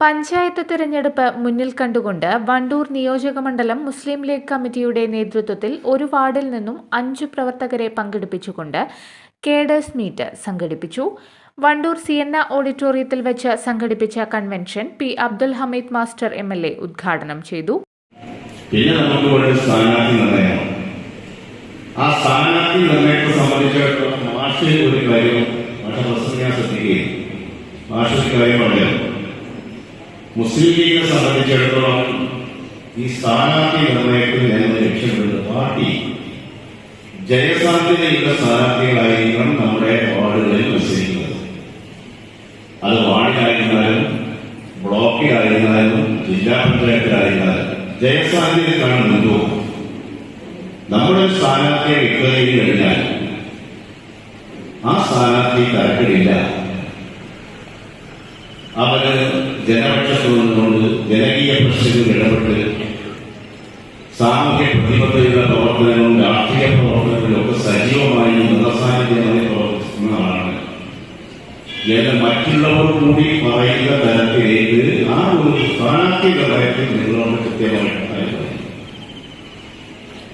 പഞ്ചായത്ത് തിരഞ്ഞെടുപ്പ് മുന്നിൽ കണ്ടുകൊണ്ട് വണ്ടൂർ നിയോജകമണ്ഡലം മുസ്ലിം ലീഗ് കമ്മിറ്റിയുടെ നേതൃത്വത്തിൽ ഒരു വാർഡിൽ നിന്നും അഞ്ചു പ്രവർത്തകരെ പങ്കെടുപ്പിച്ചുകൊണ്ട് കേഡേഴ്സ് മീറ്റ് സംഘടിപ്പിച്ചു. വണ്ടൂർ സിയന്ന ഓഡിറ്റോറിയത്തിൽ വെച്ച് സംഘടിപ്പിച്ച convention P Abdul Hameed master M L A ഉദ്ഘാടനം ചെയ്തു. പിന്നെ നമുക്ക് ആ സംബന്ധിച്ചിടത്തോളം ഒരു കാര്യം ശ്രദ്ധിക്കുകയും മുസ്ലിം ലീഗിനെ സംബന്ധിച്ചിടത്തോളം ഈ സ്ഥാനാർത്ഥി നിർണയത്തിൽ ഞങ്ങൾ ലക്ഷ്യമിടുന്നത് പാർട്ടി. ജയസാധ്യതയുള്ള സ്ഥാനാർത്ഥികളായിരിക്കണം നമ്മുടെ വാർഡുകളിൽ മത്സരിക്കുന്നത്. അത് വാർഡിലായിരുന്നാലും ബ്ലോക്കിലായിരുന്നാലും ജില്ലാ പഞ്ചായത്തിലായിരുന്നാലും ജയസാധ്യത കാണുന്നുണ്ടോ നമ്മുടെ സ്ഥാനാർത്ഥിയെ വ്യക്തത ആ സ്ഥാനാർത്ഥി തരക്കിടില്ല. അവർ ജനപക്ഷ നിന്നുകൊണ്ട് ജനകീയ പ്രശ്നങ്ങളിൽ ഇടപെട്ട് സാമൂഹ്യ പ്രതിബദ്ധതയുള്ള പ്രവർത്തനങ്ങളും രാഷ്ട്രീയ പ്രവർത്തനങ്ങളിലും ഒക്കെ സജീവമായി നിറസാന്നിധ്യമായി പ്രവർത്തിക്കുന്നതാണ് ആളാണ്. എന്ന് മറ്റുള്ളവർ കൂടി പറയുന്ന തരത്തിലേക്ക് ആ ഒരു സ്ഥാനാർത്ഥി കാര്യത്തിൽ നിങ്ങളോട് കൃത്യമായിട്ട്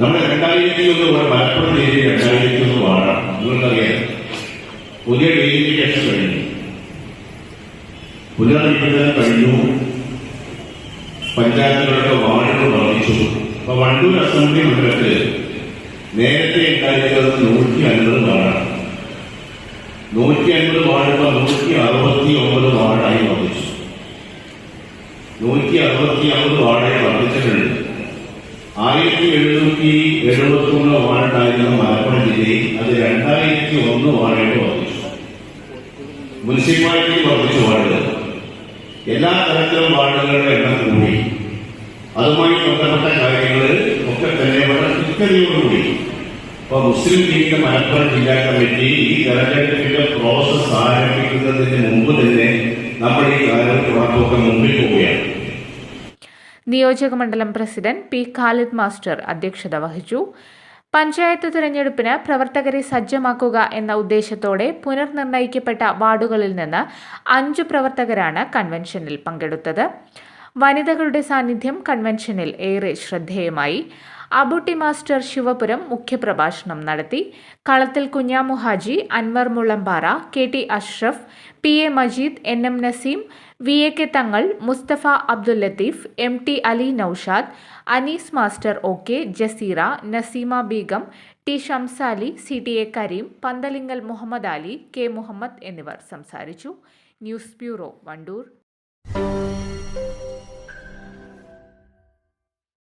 നമ്മുടെ രണ്ടായിരത്തി ഒന്ന് മലപ്പുറം ജില്ലയിൽ രണ്ടായിരത്തി ഒന്ന് വാഴാം നിങ്ങൾക്കറിയാം. പുതിയ ഡീലിമിറ്റേഷൻ കഴിഞ്ഞു. പുനർവിഭജനം കഴിഞ്ഞു. പഞ്ചായത്തുകളുടെ വാർഡുകൾ വർദ്ധിച്ചു. അപ്പൊ വണ്ടൂർ അസംബ്ലി മണ്ഡലത്തിൽ നേരത്തെ ഉണ്ടായിരുന്നത് നൂറ്റി അൻപത് വാർഡാണ്. നൂറ്റി അൻപത് വാർഡുള്ള നൂറ്റി അറുപത്തി ഒമ്പത് വാർഡായി വർദ്ധിച്ചു. നൂറ്റി അറുപത്തി ഒമ്പത് വാർഡായി വർദ്ധിച്ചിട്ടുണ്ട്. ആയിരത്തി എഴുന്നൂറ്റി എഴുപത്തി ഒന്ന് വാർഡായിരുന്ന മലപ്പുറം ജില്ലയിൽ. അത് രണ്ടായിരത്തി ഒന്ന് വാർഡായിട്ട് വർദ്ധിച്ചു. മുനിസിപ്പാലിറ്റി വർദ്ധിച്ചു വാർഡുകൾ. എല്ലാ തരത്തിലും വാർഡുകളുടെ എണ്ണം കൂടി അതുമായി ബന്ധപ്പെട്ട കാര്യങ്ങൾ ഒക്കെ തന്നെ വളരെ കൃത്യതയോടുകൂടി ഇപ്പൊ മുസ്ലിം ലീഗിന്റെ മലപ്പുറം ജില്ലാ കമ്മിറ്റി ഈ തെരഞ്ഞെടുപ്പിന്റെ പ്രോസസ് ആരംഭിക്കുന്നതിന് മുമ്പ് തന്നെ നമ്മൾ ഈ കാര്യം ഉറപ്പൊക്കെ മുമ്പിൽ പോവുകയാണ്. നിയോജകമണ്ഡലം പ്രസിഡന്റ് പി. ഖാലിദ് മാസ്റ്റർ അധ്യക്ഷത വഹിച്ചു. പഞ്ചായത്ത് തിരഞ്ഞെടുപ്പിന് പ്രവർത്തകരെ സജ്ജമാക്കുക എന്ന ഉദ്ദേശത്തോടെ പുനർനിർണയിക്കപ്പെട്ട വാർഡുകളിൽ നിന്ന് അഞ്ചു പ്രവർത്തകരാണ് കൺവെൻഷനിൽ പങ്കെടുത്തത്. വനിതകളുടെ സാന്നിധ്യം കൺവെൻഷനിൽ ഏറെ ശ്രദ്ധേയമായി. അബുട്ടി മാസ്റ്റർ ശിവപുരം മുഖ്യപ്രഭാഷണം നടത്തി. Kalathil Kunjamu Haji Anwar Mulambara K T Ashraf P A Majeed N M Naseem V A K Thangal Musthafa Abdul Latheef M T Ali Noushad Anees master O K Jaseera Naseema Begum T Shamsali C T A Kareem Panthalingal Muhammed Ali K Muhammed എന്നിവർ സംസാരിച്ചു. News bureau Wandoor.